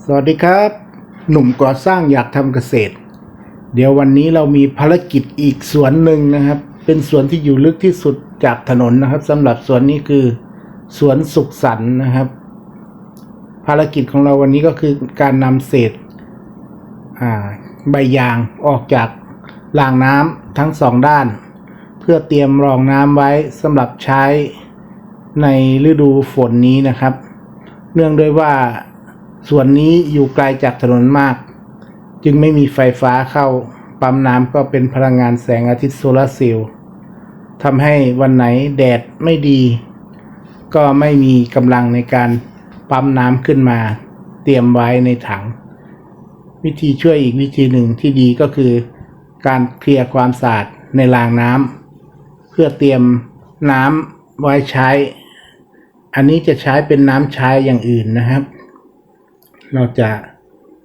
สวัสดีครับ หนุ่มก่อสร้างอยากทำเกษตร เดี๋ยววันนี้เรามีภารกิจอีกสวนหนึ่งนะครับ เป็นสวนที่อยู่ลึกที่สุดจากถนนนะครับสำหรับสวนนี้คือสวนสุขสันต์นะครับ ภารกิจของเราวันนี้ก็คือการนำเศษอ่าใบยางออกจากรางน้ำทั้งสองด้าน เพื่อเตรียมรองน้ำไว้สำหรับใช้ในฤดูฝนนี้นะครับ เนื่องด้วยว่า ส่วนนี้อยู่ไกลจากถนนมาก จึงไม่มีไฟฟ้าเข้า ปั๊มน้ำก็เป็นพลังงานแสงอาทิตย์โซลาร์เซลล์ทำให้วันไหนแดดไม่ดี ก็ไม่มีกำลังในการปั๊มน้ำขึ้นมา เตรียมไว้ในถัง วิธีช่วยอีกวิธีหนึ่งที่ดีก็คือ การเคลียร์ความสะอาดในรางน้ำเพื่อเตรียมน้ำไว้ใช้ อันนี้จะใช้เป็นน้ำใช้อย่างอื่นนะครับ เราจะ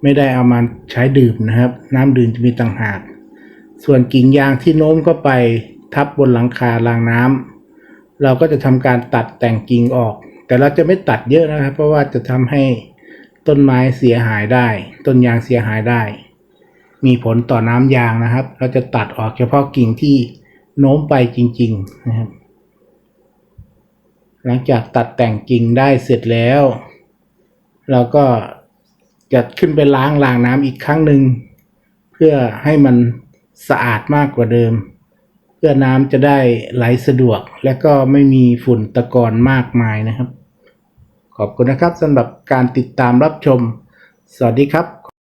ไม่ได้เอามาใช้ดื่มนะครับ น้ำดื่มจะมีต่างหาก ส่วนกิ่งยางที่โน้มก็ไปทับบนหลังคารางน้ำเราก็จะทำการตัดแต่งกิ่งออก แต่เราจะไม่ตัดเยอะนะครับ เพราะว่าจะทำให้ต้นไม้เสียหายได้ ต้นยางเสียหายได้ มีผลต่อน้ำยางนะครับ เราจะตัดออกเฉพาะกิ่งที่โน้มไปจริง ๆนะครับ หลังจากตัดแต่งกิ่งได้เสร็จแล้ว เราก็ จะขึ้นไปล้างรางน้ำอีกครั้งหนึ่งเพื่อให้มันสะอาดมากกว่าเดิม เพื่อน้ำจะได้ไหลสะดวก และก็ไม่มีฝุ่นตะกอนมากมายนะครับ ขอบคุณนะครับสำหรับการติดตามรับชม สวัสดีครับ